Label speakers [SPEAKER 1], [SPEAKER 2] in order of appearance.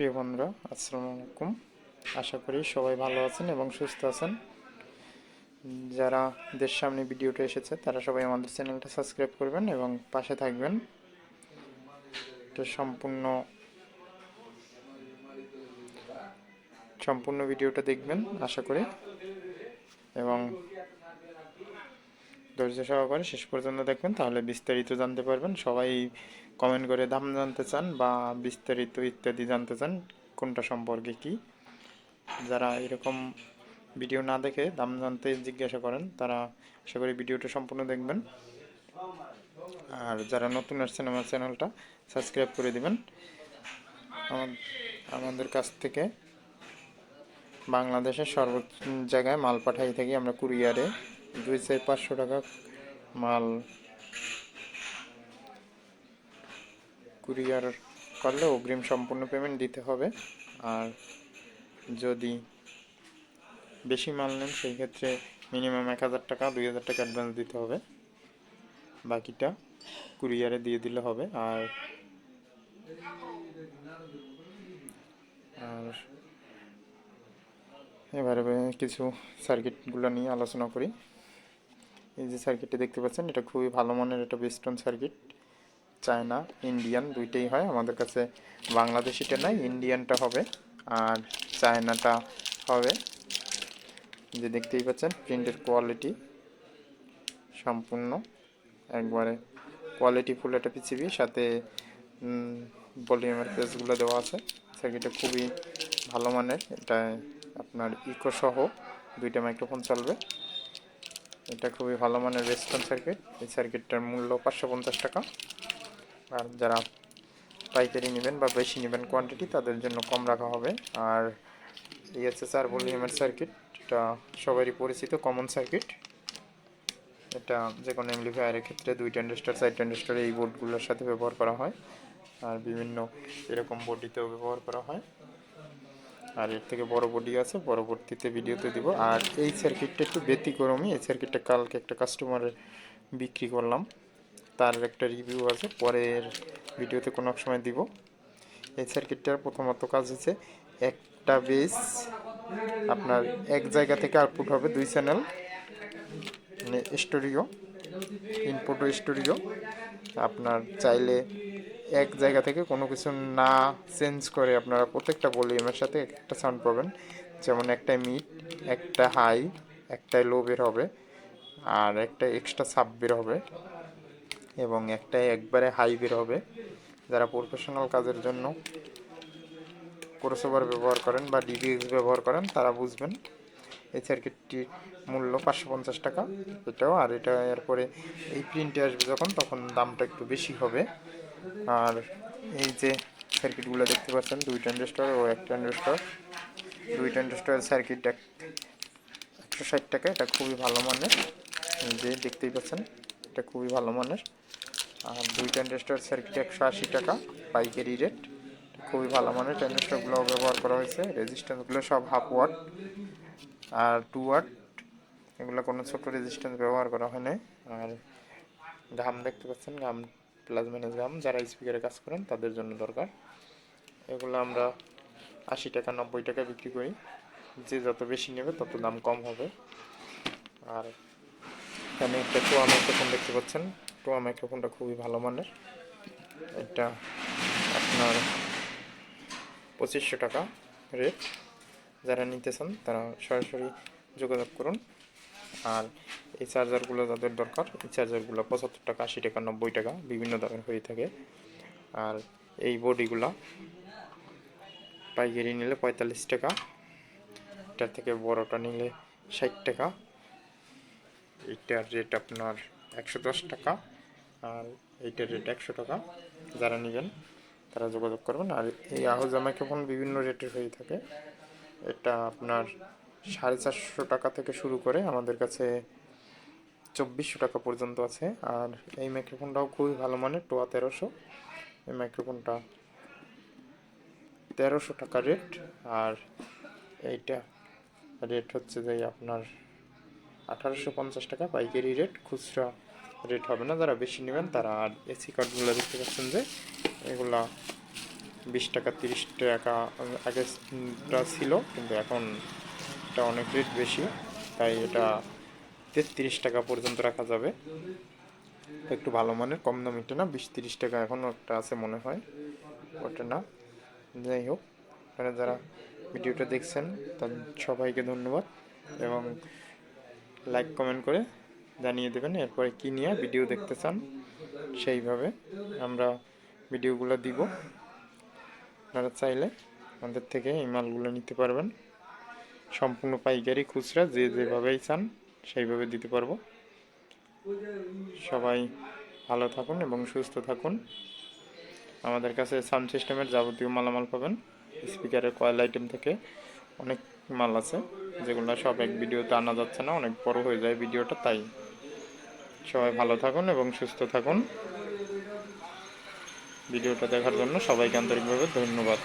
[SPEAKER 1] প্রিয় বন্ধুরা, আসসালামু আলাইকুম। আশা করি সবাই ভালো আছেন এবং সুস্থ আছেন। যারা দেশ সামনে ভিডিওটা এসেছে, তারা সবাই আমাদের চ্যানেলটা সাবস্ক্রাইব করবেন এবং পাশে থাকবেন। এটা সম্পূর্ণ সম্পূর্ণ ভিডিওটা দেখবেন, আশা করি। এবং ধৈর্য সহকারে শেষ পর্যন্ত দেখবেন, তাহলে বিস্তারিত জানতে পারবেন। সবাই কমেন্ট করে দাম জানতে চান বা বিস্তারিত ইত্যাদি জানতে চান, কোনটা সম্পর্কে কি। যারা এরকম ভিডিও না দেখে দাম জানতে জিজ্ঞাসা করেন, তারা আশা করি ভিডিওটা সম্পূর্ণ দেখবেন। আর যারা নতুন আসছেন আমার চ্যানেলটা সাবস্ক্রাইব করে দিবেন। আমা- আমাদের কাছ থেকে বাংলাদেশের সর্বোচ্চ জায়গায় মাল পাঠাই থাকি আমরা কুরিয়ারে। দুই চার পাঁচশো টাকা মাল কুরিয়ার করলে অগ্রিম সম্পূর্ণ পেমেন্ট দিতে হবে। আর যদি বেশি মাল নেন, সেই ক্ষেত্রে মিনিমাম এক হাজার টাকা, দুই হাজার টাকা অ্যাডভান্স দিতে হবে। বাকিটা কুরিয়ারে দিয়ে দিলে হবে। আর আর এবারে কিছু সার্কিটগুলো নিয়ে আলোচনা করি। এই যে সার্কিটটি দেখতে পাচ্ছেন, এটা খুবই ভালো মানের একটা বেস্টন সার্কিট চায়না ইন্ডিয়ান দুইটাই হয়, আমাদের কাছে বাংলাদেশিটা নাই ইন্ডিয়ানটা হবে, আর চায়নাটা হবে। যে দেখতেই পাচ্ছেন প্রিন্টের কোয়ালিটি সম্পূর্ণ, একবারে কোয়ালিটি ফুল একটা পিসিবি সাথে ভলিউমের পেজগুলো দেওয়া আছে। সার্কিটটা খুবই ভালো মানের, এটা আপনার ইকো সহ দুইটা মাইক্রোফোন চলবে। এটা খুবই ভালো মানের রেস্টন সার্কিট এই সার্কিটটার মূল্য পাঁচশো পঞ্চাশ টাকা। আর যারা পাইকারি নেবেন বা বেশি নেবেন কোয়ান্টিটি তাদের জন্য কম রাখা হবে। আর চার ভলিউমের সার্কিট এটা সবারই পরিচিত কমন সার্কিট এটা যে কোনো এমপ্লিফায়ারের ক্ষেত্রে দুই টেন্ডেস্টার সাইড টেন্ডেস্টার এই বোর্ডগুলোর সাথে ব্যবহার করা হয়। আর বিভিন্ন এরকম বডিতেও ব্যবহার করা হয়। আর এর থেকে বড় বডি আছে, পরবর্তীতে ভিডিওতে দিব। আর এই সার্কিটটা একটু ব্যতিক্রমী, এই সার্কিটটা কালকে একটা কাস্টমারের বিক্রি করলাম। তার একটা রিভিউ আছে, পরের ভিডিওতে কোনো এক সময় দিব। এই সার্কিটটার প্রথমত কাজ হচ্ছে একটা বেস আপনার এক জায়গা থেকে আউটপুট হবে দুই চ্যানেল স্টুডিও ইনপুট স্টুডিও আপনার চাইলে এক জায়গা থেকে কোনো কিছু না চেঞ্জ করে আপনারা প্রত্যেকটা ভলিউমের সাথে একটা সাউন্ড পাবেন। যেমন একটা মিড একটা হাই একটা লো বের হবে, আর একটা এক্সট্রা সাব বের হবে এবং একটা একবারে হাই বের হবে। যারা প্রফেশনাল কাজের জন্য ক্রসওভার ব্যবহার করেন বা ডিভিএক্স ব্যবহার করেন, তারা বুঝবেন। এই সার্কিটটির মূল্য পাঁচশো পঞ্চাশ টাকা, এটাও, আর এটা এরপরে এই প্রিন্টে আসবে যখন, তখন দামটা একটু বেশি হবে। আর এই যে সার্কিটগুলো দেখতে পাচ্ছেন দুই ট্যান্ডেস্টার ও এক ট্যান্ডেস্টার দুই ট্যান্ডেস্টার সার্কিট একশো ষাট টাকা, এটা খুবই ভালো মানের। যে দেখতেই পাচ্ছেন, এটা খুবই ভালো মানের। আর দুই ট্যান্ডেস্টার সার্কিট একশো আশি টাকা, পাইকারি রেট খুবই ভালো মানের ট্যান্ডেস্টারগুলো ব্যবহার করা হয়েছে। রেজিস্ট্যান্সগুলো সব হাফ ওয়াট আর টু ওয়াট এগুলো কোনো ছোট রেজিস্ট্যান্স ব্যবহার করা হয় না আর ঘাম দেখতে পাচ্ছেন, ঘাম প্লাস মাইনাস ঘাম যারা স্পিকারে কাজ করেন, তাদের জন্য দরকার। এগুলো আমরা আশি টাকা, নব্বই টাকা বিক্রি করি। যে যত বেশি নেবে, তত দাম কম হবে। আর এখানে একটা টোয়া মাইক্রোফোন দেখতে পাচ্ছেন। টোয়া মাইক্রোফোনটা খুবই ভালো মানের। এটা আপনার পঁচিশশো টাকা রেট যারা নিতে চান, তারা সরাসরি যোগাযোগ করুন। আর এই চার্জারগুলো যাদের দরকার, এই চার্জারগুলো পঁচাত্তর টাকা, আশি টাকা, নব্বই টাকা বিভিন্ন দামের হয়ে থাকে। আর এই বডিগুলো পাইকারি নিলে পঁয়তাল্লিশ টাকা, এটার থেকে বড়টা নিলে ষাট টাকা। এইটার রেট আপনার একশো দশ টাকা আর এইটার রেট একশো টাকা। যারা নেবেন, তারা যোগাযোগ করবেন। আর এই আহজা মাইক্রোফোন বিভিন্ন রেটের হয়ে থাকে। এটা আপনার সাড়ে চারশো টাকা থেকে শুরু করে আমাদের কাছে চব্বিশশো টাকা পর্যন্ত আছে। আর এই মাইক্রোফোনটাও খুবই ভালো মানের, টোয়া তেরোশো। এই মাইক্রোফোনটা তেরোশো টাকা রেট আর এইটা রেট হচ্ছে যে আপনার আঠারোশো পঞ্চাশ টাকা পাইকারি রেট খুচরা রেট হবে না, যারা বেশি নেবেন তারা আর এসি কার্ডগুলো দেখতে পাচ্ছেন যে এগুলা বিশ টাকা, তিরিশ টাকা আগেটা ছিল, কিন্তু এখন এটা অনেক রেট বেশি। তাই এটা তেত্রিশ টাকা পর্যন্ত রাখা যাবে। একটু ভালো মানের, কম দামিটা না, বিশ তিরিশ টাকা এখনও একটা আছে মনে হয়, ওটা না। যাই হোক আপনারা যারা ভিডিওটা দেখছেন তাদের সবাইকে ধন্যবাদ এবং লাইক কমেন্ট করে জানিয়ে দেবেন এরপরে কী নিয়ে ভিডিও দেখতে চান, সেইভাবে আমরা ভিডিওগুলো দিব। আপনারা চাইলে আমাদের থেকে এই মালগুলো নিতে পারবেন। সম্পূর্ণ পাইকারি খুচরা, যে যেভাবেই চান। সেইভাবে দিতে পারব। সবাই ভালো থাকুন এবং সুস্থ থাকুন। আমাদের কাছে সাউন্ড সিস্টেমের যাবতীয় মালামাল পাবেন। স্পিকারের কয়েল আইটেম থেকে অনেক মাল আছে, যেগুলো সব এক ভিডিওতে আনা যাচ্ছে না, অনেক বড় হয়ে যায় ভিডিওটা, তাই সবাই ভালো থাকুন এবং সুস্থ থাকুন। ভিডিওটা দেখার জন্য সবাইকে আন্তরিকভাবে ধন্যবাদ।